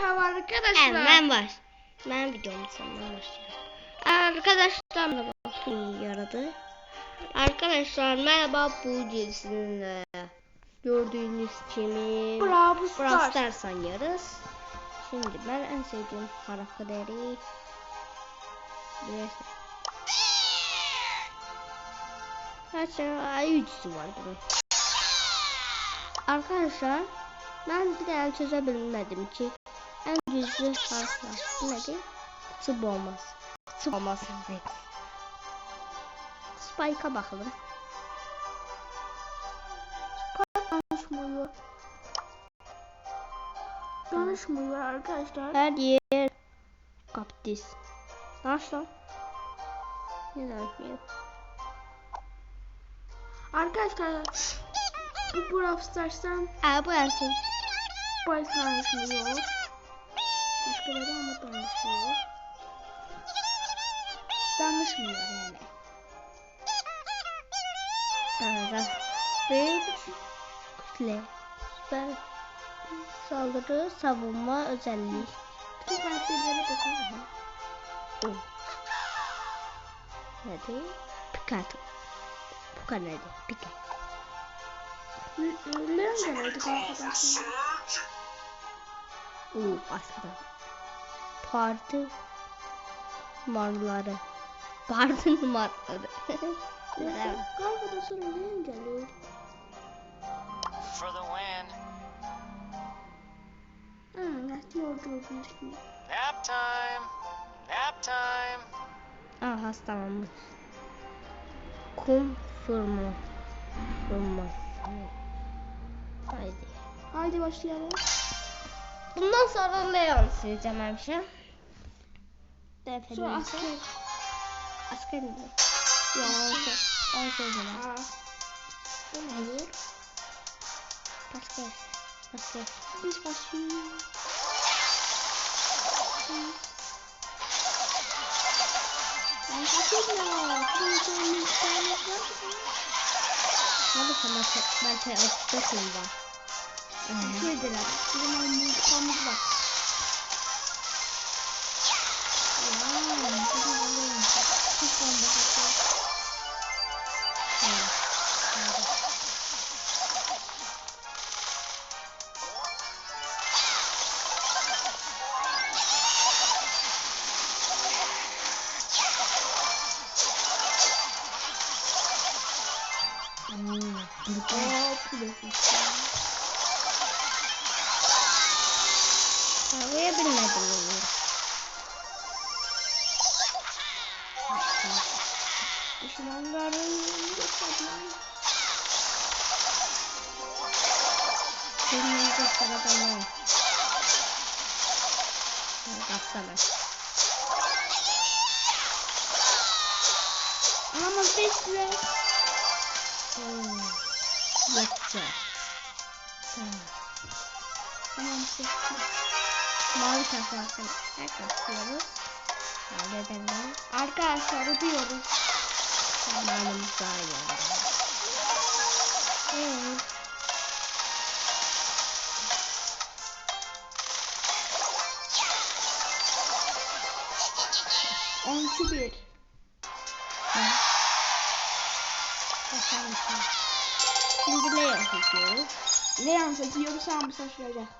Merhaba arkadaşlar. Evet ben baş. Ben videomu sonuna başlıyorum. Arkadaşlar merhaba. İyi yaradı. Arkadaşlar merhaba bu cinsinde gördüğünüz kimi Brawl Brawl Stars. Oynuyoruz. Şimdi ben en sevdiğim karakteri Biraz... Kaç ay üçüsü var bunun. Arkadaşlar ben bir tane çözebilmedim ki en güçlü harfler bu nedir? Tıp olmaz. Tıp olmaz. Evet. Spike'a bakalım. Konuşmuyor. Konuşmuyor arkadaşlar. Her yer kaptis. Nasıl? Neden yok? Arkadaşlar bu Brawl Stars'tan Aa bu ersin. Spice konuşmuyor. Başkaları ama konuşuyor. Danışmıyor yani. Arada bir kütle. Süper saldırı savunma özelliği. Bütün karakterlere bakın. O. Hadi. Pikachu. Pika nerede? Pika. Leon da vardı arkadaşlar. Oo aslında. Parti marları. Parti marları. Galiba da sonra Leon geliyor. For the win. Hmm, nasıl yolculuğun şimdi? Nap time. Nap time. Aa hastalanmış. Kum fırma. Fırması. Haydi. Haydi başlayalım. Bundan sonra Leon sileceğim her şey. Sonra asker. Asker mi? Yok şey. Şey zaman. Aa, Bu ne olur? Asker. Asker. biz başlıyoruz. Ay, hakikaten. Bunu söylemek isteyenler var mı? Hadi sana ben şey açıkçası var. Girdiler. Bizim oyunun kamuz var. Anlayabilmedim onu. Düşmanların gösterdiler. Senin göstereceğim ne? Baksana. Ama bekle. Hmm. Yetti. Tamam. Tamam seçtim. Mavi taklasın. Her kasıyoruz. Halledelim. Arkadaşlar ödüyoruz. Zamanımız daha iyi. Evet. On iki bir. Şimdi ne yapıyoruz? Leon seçiyoruz sen bu şaşıracak.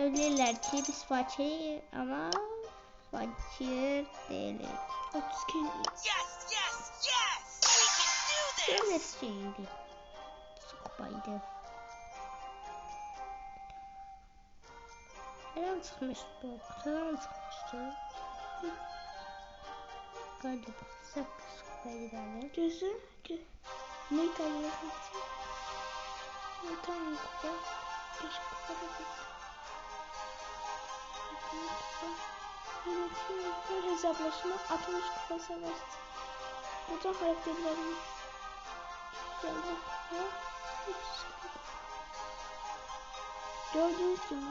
Öyleler ki biz fakir ama fakir değiliz. 30 kere. Yes, yes, yes. We can do this. Şimdi. Sokmaydı. Neden çıkmış bu? Neden çıkmıştı? Galiba sak sokmayı derler. Gözü. gö- Ne kalıyor? Ne tane kupa? Beş kupa da Yönetiyor. Hesaplaşma 60 kupa savaştı. Burada karakterlerin güzel kupa. 300 kupa. Gördüğünüz gibi.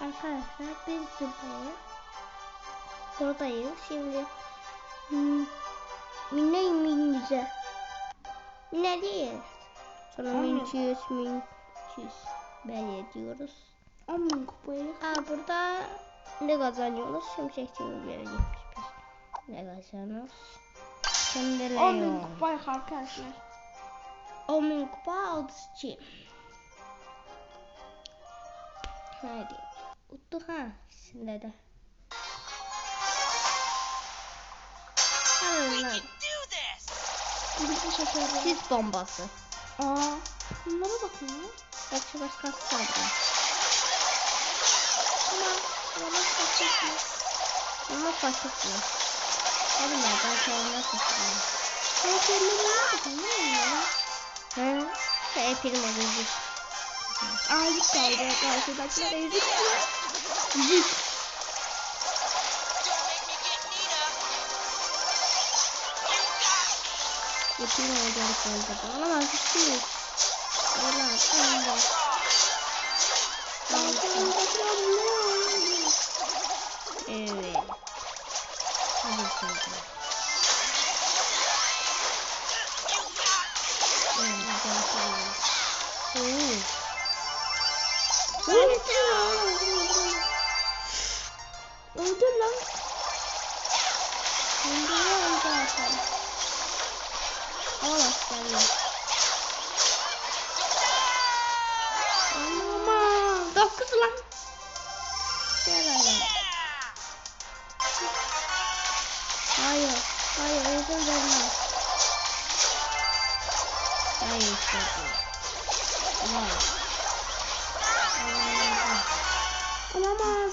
Arkadaşlar biz buradayız. Buradayız. Şimdi hmm, Mine minimize. Mine değil. Sonra Aynen. min 200, min 200. Böyle diyoruz. 10 bin kupayı. Aa burada ne kazanıyoruz? Şimşek gibi vereyim. Ne kazanıyoruz? Şimdi 10 bin kupa yok arkadaşlar. 10 bin kupa 32. Haydi. Uttuk ha. Şimdi de. Hemen We lan. can do this! Bir şeker. Sis bombası. Aa. Bunlara bakın ya. Bak şu başkası saldırıyor. Ama. Bana sakın. Ama fark. Hadi nereden kendine takılıyor. Şekerlerine bakın değil mi? Hı? Şey film oluyor. Aa yüz kaldı. Karşıdakilere yüzük kaldı. Yüzük. Get Nita! You got Yapayım olacak orada. Olamaz bir şey Öldür lan. Öldürüyorum zaten. Olamaz gelme. Aman. Dokuz lan. Gel. Yeah! Hayır. Hayır özür vermem. Hayır istedim. Hayır. Allah'ım. Olamaz.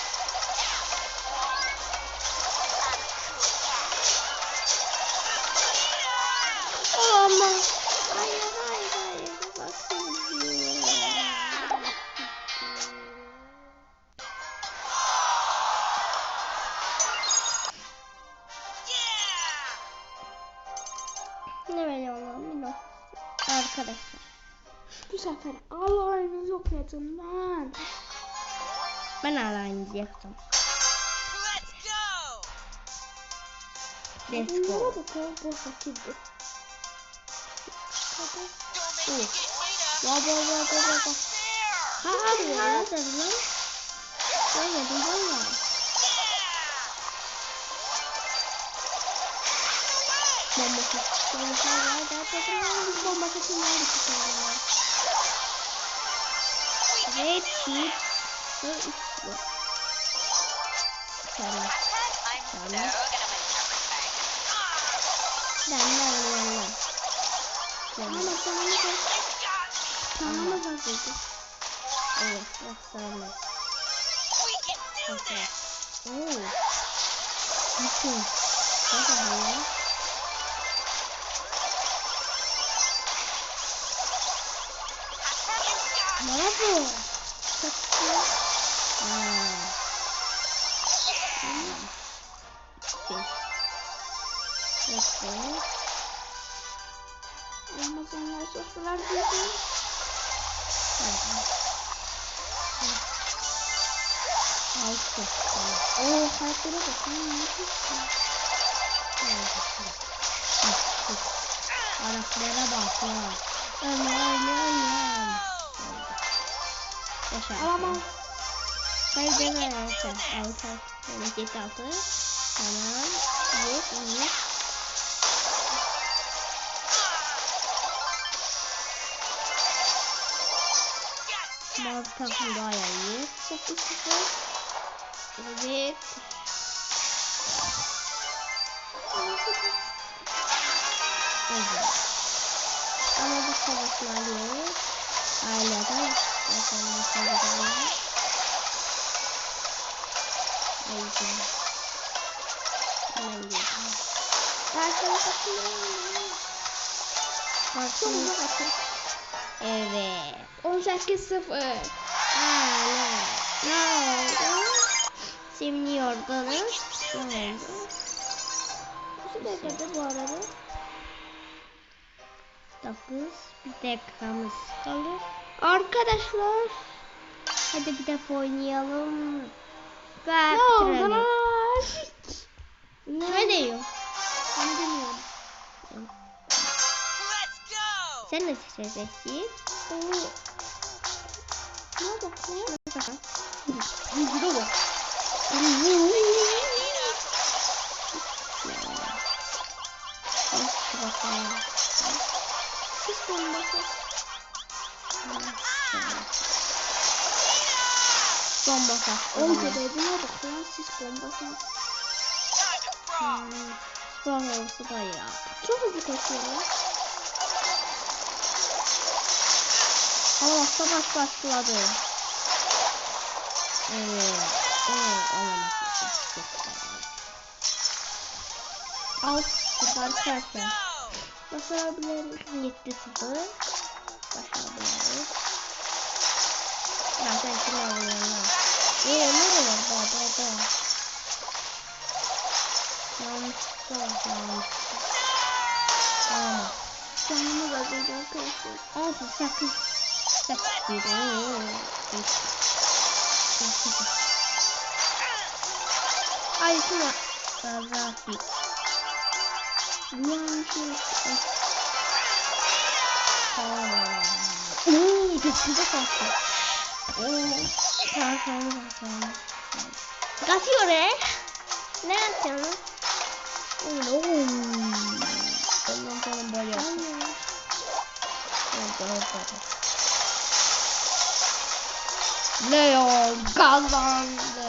sefer Allah'ınız yok yatın lan. Ben hala yaktım. Let's go! Let's Bunlara go. bakın. Bu fakirdi. Don't make me Ooh. get Nita! Bak bak bak bak bak. There! Ha hadi hadi lan. Görmedim valla. Yeah! Bombası. Bombası hadi hadi hadi. Biz bomba seçimleri de çıkardılar. Red Kit. Ve üçlü. Tamam. I'm so gonna win everything. Ben de alıyorum. Ama Tamam. canımız yok. You got Canımız azaldı. Evet. Bak sonra. We can do this! Oo. Nasıl? Nasıl böyle? You got Ne yapıyor? Amazonlar sofralar bizi. Altı. Oo kalplere bakın. Müthiş. Araplara bak ya. Ömer ömer Yaşa. Alamaz. Kaydı ver altı. Altı. Yani git altı. Tamam. Yok iyi. Takım daha iyi. 9 0. Evet. Evet. Ama bu savaşlar yok. Aileden. Bu savaşlar Ayrıca. Hemen gidelim. Baksana. Çok bakın. Evet. 18 0. Aa, ne? Ne oldu? Seviniyordunuz. Ne oldu? Şu dakikada bu arada. 9 bir dakikamız kalır. Arkadaşlar. Hadi bir defa oynayalım. Ve Ne oldu lan? Ne diyor? Ben bilmiyorum. Sen ne seçeceksin? Oo. Ne bak ya? Bakalım. Yüzüne bak. Bakalım. Sis bombası. Bomba sattı. Oğlum dediğine bak ya. Sis bombası. Time to frog. Spor olsa da ya. Çok hızlı koşuyor ya. Ama bak savaş başladı. Evet. Evet. Olamaz. Al. Arkadaşlar. Go. Başarabiliriz. 7-0. Başarabiliriz. Ya sen kim alıyorsun? Eee nereye var? Ba ba ba. Yanlışlıkla yanlışlıkla. Tamam. Canımı kazandı arkadaşlar. Olsun sakın. Sakın. Ay şuna. Rafi. Yanlış. Tamam. Oo, çok güzel kalktı. Oo, tamam tamam tamam. Kaçıyor he. Ne yapıyorsun? Oğlum. Ondan sonra böyle yaptım. Leon kazandı.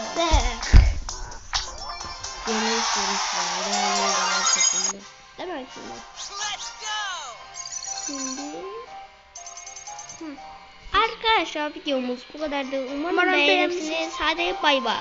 Yeni sonuçlar. Leon kazandı. Değil mi şimdi? Let's go. Şimdi. Arkadaşlar videomuz bu kadardı. Umarım, Umarım beğenirsiniz. Hadi bay bay.